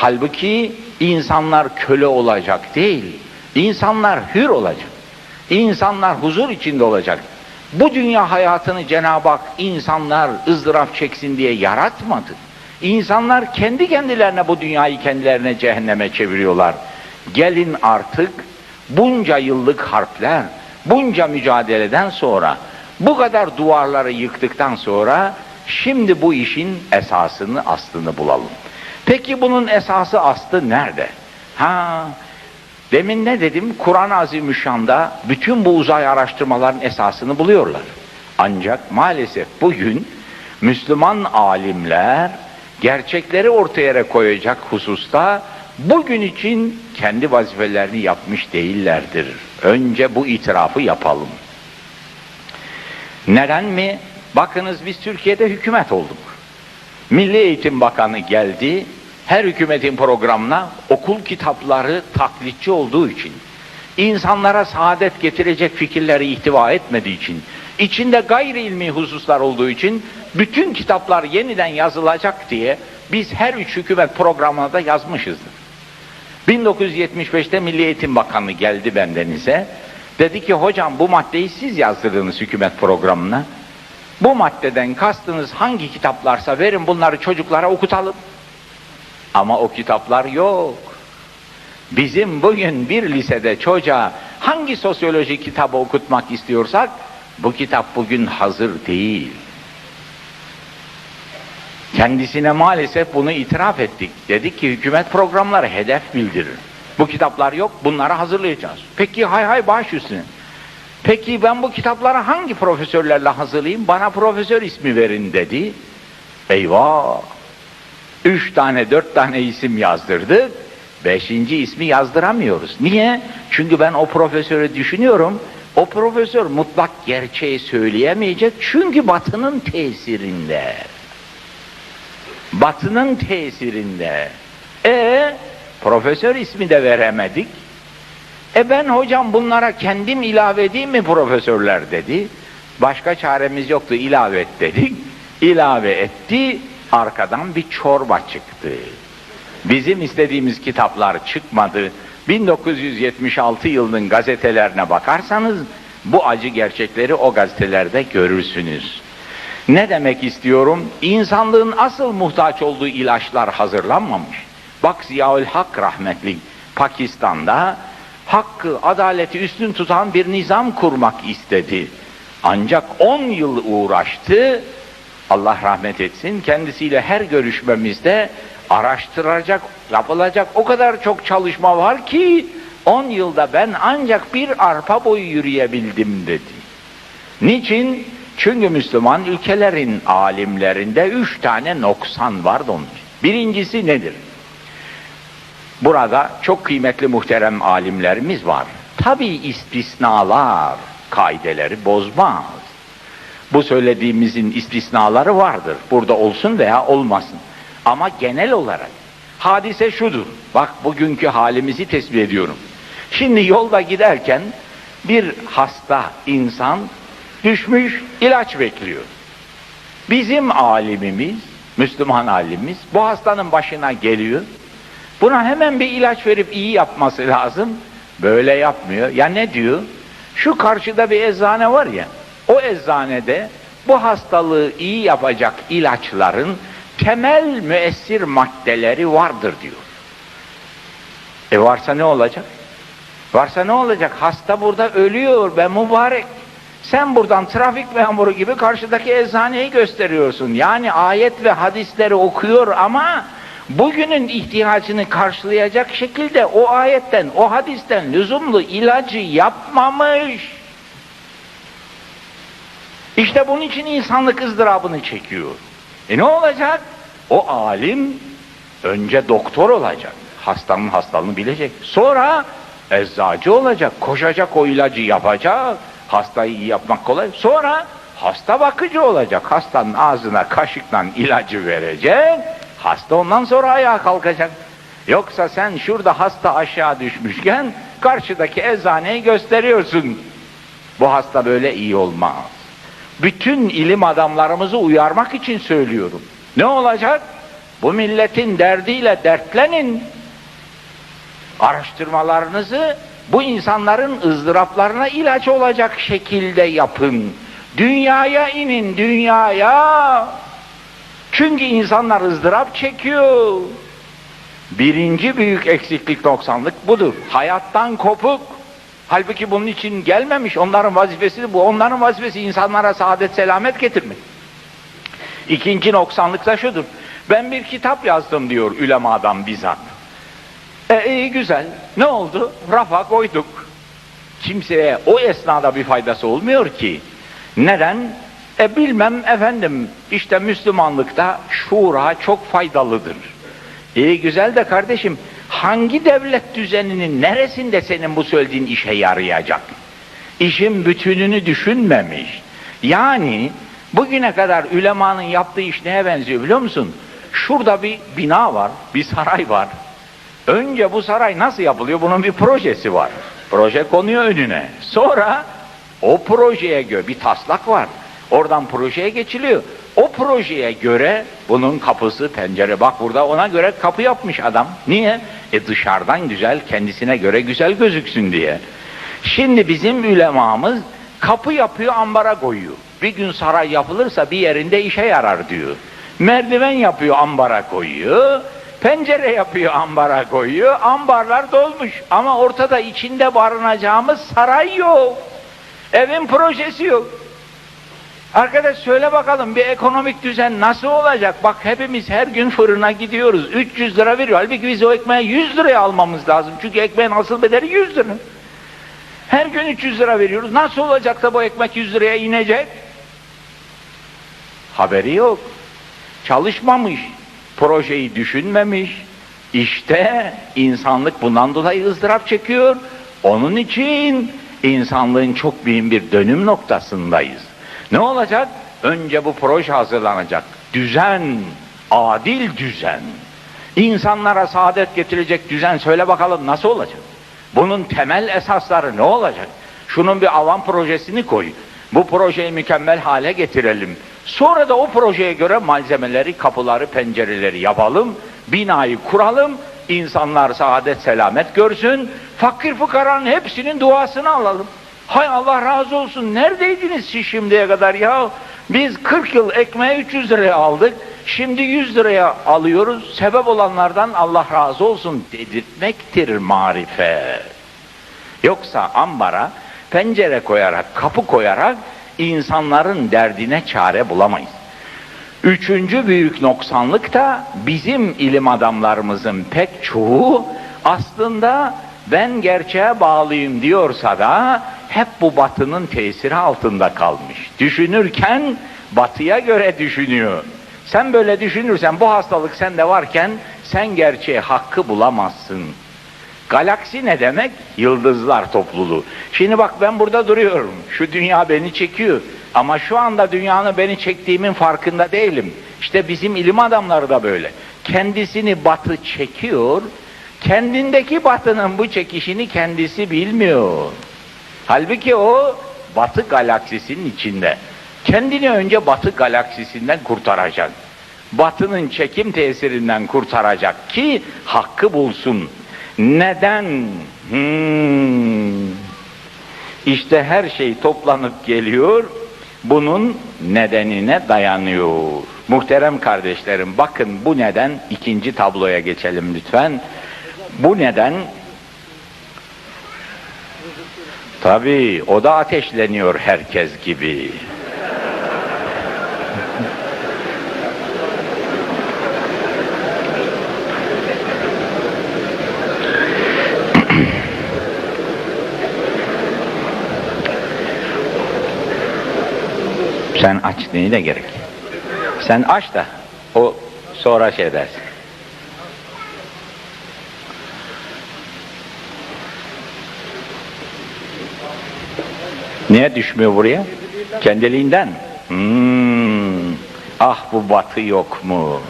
Halbuki insanlar köle olacak değil. İnsanlar hür olacak. İnsanlar huzur içinde olacak. Bu dünya hayatını Cenab-ı Hak insanlar ızdırap çeksin diye yaratmadı. İnsanlar kendi kendilerine bu dünyayı kendilerine cehenneme çeviriyorlar. Gelin artık bunca yıllık harpler, bunca mücadeleden sonra, bu kadar duvarları yıktıktan sonra şimdi bu işin esasını, aslını bulalım. Peki bunun esası aslı nerede? Ha, demin ne dedim? Kur'an-ı Azimüşşan'da bütün bu uzay araştırmaların esasını buluyorlar. Ancak maalesef bugün Müslüman alimler gerçekleri ortaya koyacak hususta bugün için kendi vazifelerini yapmış değillerdir. Önce bu itirafı yapalım. Neden mi? Bakınız biz Türkiye'de hükümet olduk. Milli Eğitim Bakanı geldi, her hükümetin programına okul kitapları taklitçi olduğu için, insanlara saadet getirecek fikirleri ihtiva etmediği için, içinde gayri ilmi hususlar olduğu için bütün kitaplar yeniden yazılacak diye biz her üç hükümet programına da yazmışızdır. 1975'te Milli Eğitim Bakanı geldi bendenize. Dedi ki hocam bu maddeyi siz yazdırdınız hükümet programına. Bu maddeden kastınız hangi kitaplarsa verin bunları çocuklara okutalım. Ama o kitaplar yok. Bizim bugün bir lisede çocuğa hangi sosyoloji kitabı okutmak istiyorsak bu kitap bugün hazır değil. Kendisine maalesef bunu itiraf ettik. Dedik ki hükümet programları hedef bildirir. Bu kitaplar yok, bunları hazırlayacağız. Peki hay hay baş üstüne. Peki ben bu kitapları hangi profesörlerle hazırlayayım? Bana profesör ismi verin dedi. Eyvah! Üç tane, dört tane isim yazdırdık. Beşinci ismi yazdıramıyoruz. Niye? Çünkü ben o profesörü düşünüyorum. O profesör mutlak gerçeği söyleyemeyecek. Çünkü batının tesirinde. Batının tesirinde. E profesör ismi de veremedik. E ben hocam bunlara kendim ilave edeyim mi profesörler dedi. Başka çaremiz yoktu ilave et dedik. İlave etti arkadan bir çorba çıktı. Bizim istediğimiz kitaplar çıkmadı. 1976 yılının gazetelerine bakarsanız bu acı gerçekleri o gazetelerde görürsünüz. Ne demek istiyorum? İnsanlığın asıl muhtaç olduğu ilaçlar hazırlanmamış. Bak Ziyaül Hak rahmetli Pakistan'da hakkı, adaleti üstün tutan bir nizam kurmak istedi. Ancak 10 yıl uğraştı. Allah rahmet etsin. Kendisiyle her görüşmemizde araştıracak, yapılacak o kadar çok çalışma var ki 10 yılda ben ancak bir arpa boyu yürüyebildim dedi. Niçin? Çünkü Müslüman ülkelerin alimlerinde üç tane noksan vardı onun. Birincisi nedir? Burada çok kıymetli muhterem alimlerimiz var. Tabi istisnalar kaideleri bozmaz. Bu söylediğimizin istisnaları vardır. Burada olsun veya olmasın. Ama genel olarak hadise şudur. Bak bugünkü halimizi tespit ediyorum. Şimdi yolda giderken bir hasta insan düşmüş ilaç bekliyor. Bizim alimimiz, Müslüman alimimiz bu hastanın başına geliyor. Buna hemen bir ilaç verip iyi yapması lazım. Böyle yapmıyor. Ya ne diyor? Şu karşıda bir eczane var ya, eczanede bu hastalığı iyi yapacak ilaçların temel müessir maddeleri vardır diyor. E varsa ne olacak? Varsa ne olacak? Hasta burada ölüyor be mübarek. Sen buradan trafik memuru gibi karşıdaki eczaneyi gösteriyorsun. Yani ayet ve hadisleri okuyor ama bugünün ihtiyacını karşılayacak şekilde o ayetten, o hadisten lüzumlu ilacı yapmamış. İşte bunun için insanlık ızdırabını çekiyor. E ne olacak? O alim önce doktor olacak. Hastanın hastalığını bilecek. Sonra eczacı olacak. Koşacak o ilacı yapacak. Hastayı iyi yapmak kolay. Sonra hasta bakıcı olacak. Hastanın ağzına kaşıkla ilacı verecek. Hasta ondan sonra ayağa kalkacak. Yoksa sen şurada hasta aşağı düşmüşken karşıdaki eczaneyi gösteriyorsun. Bu hasta böyle iyi olmaz. Bütün ilim adamlarımızı uyarmak için söylüyorum. Ne olacak? Bu milletin derdiyle dertlenin. Araştırmalarınızı bu insanların ızdıraplarına ilaç olacak şekilde yapın. Dünyaya inin, dünyaya. Çünkü insanlar ızdırap çekiyor. Birinci büyük eksiklik noksanlık budur. Hayattan kopuk. Halbuki bunun için gelmemiş. Onların vazifesi bu. Onların vazifesi insanlara saadet selamet getirmek. İkinci noksanlık da şudur. Ben bir kitap yazdım diyor ülemadan bizzat. E iyi güzel. Ne oldu? Rafa koyduk. Kimseye o esnada bir faydası olmuyor ki. Neden? E bilmem efendim işte Müslümanlıkta şura çok faydalıdır. İyi güzel de kardeşim hangi devlet düzeninin neresinde senin bu söylediğin işe yarayacak? İşin bütününü düşünmemiş. Yani bugüne kadar ülemanın yaptığı iş neye benziyor biliyor musun? Şurada bir bina var, bir saray var. Önce bu saray nasıl yapılıyor? Bunun bir projesi var. Proje konuyor önüne. Sonra o projeye göre bir taslak var. Oradan projeye geçiliyor. O projeye göre bunun kapısı, pencere bak burada ona göre kapı yapmış adam. Niye? E dışarıdan güzel, kendisine göre güzel gözüksün diye. Şimdi bizim ülemamız kapı yapıyor, ambara koyuyor. Bir gün saray yapılırsa bir yerinde işe yarar diyor. Merdiven yapıyor, ambara koyuyor. Pencere yapıyor, ambara koyuyor. Ambarlar dolmuş ama ortada içinde barınacağımız saray yok. Evin projesi yok. Arkadaş söyle bakalım bir ekonomik düzen nasıl olacak? Bak hepimiz her gün fırına gidiyoruz. 300 lira veriyor. Halbuki biz o ekmeği 100 liraya almamız lazım. Çünkü ekmeğin asıl bedeli 100 lira. Her gün 300 lira veriyoruz. Nasıl olacak da bu ekmek 100 liraya inecek? Haberi yok. Çalışmamış. Projeyi düşünmemiş. İşte insanlık bundan dolayı ızdırap çekiyor. Onun için insanlığın çok büyük bir dönüm noktasındayız. Ne olacak? Önce bu proje hazırlanacak. Düzen, adil düzen. İnsanlara saadet getirecek düzen söyle bakalım nasıl olacak? Bunun temel esasları ne olacak? Şunun bir alan projesini koy. Bu projeyi mükemmel hale getirelim. Sonra da o projeye göre malzemeleri, kapıları, pencereleri yapalım. Binayı kuralım. İnsanlar saadet, selamet görsün. Fakir fukaranın hepsinin duasını alalım. Hay Allah razı olsun. Neredeydiniz siz şimdiye kadar ya? Biz 40 yıl ekmeği 300 liraya aldık. Şimdi 100 liraya alıyoruz. Sebep olanlardan Allah razı olsun dedirtmektir marifet. Yoksa ambara pencere koyarak, kapı koyarak insanların derdine çare bulamayız. Üçüncü büyük noksanlık da bizim ilim adamlarımızın pek çoğu aslında ben gerçeğe bağlıyım diyorsa da hep bu batının tesiri altında kalmış. Düşünürken batıya göre düşünüyor. Sen böyle düşünürsen bu hastalık sende varken sen gerçeği hakkı bulamazsın. Galaksi ne demek? Yıldızlar topluluğu. Şimdi bak ben burada duruyorum. Şu dünya beni çekiyor. Ama şu anda dünyanın beni çektiğimin farkında değilim. İşte bizim ilim adamları da böyle. Kendisini batı çekiyor. Kendindeki batının bu çekişini kendisi bilmiyor. Halbuki o batı galaksisinin içinde. Kendini önce batı galaksisinden kurtaracak. Batının çekim tesirinden kurtaracak ki hakkı bulsun. Neden? Hmm. İşte her şey toplanıp geliyor, bunun nedenine dayanıyor. Muhterem kardeşlerim bakın bu neden ikinci tabloya geçelim lütfen. Bu neden Tabii o da ateşleniyor herkes gibi. Sen aç neyi de gerek. Sen aç da o sonra şey dersin. Niye düşmüyor buraya? Kendiliğinden. Hmm. Ah bu batı yok mu?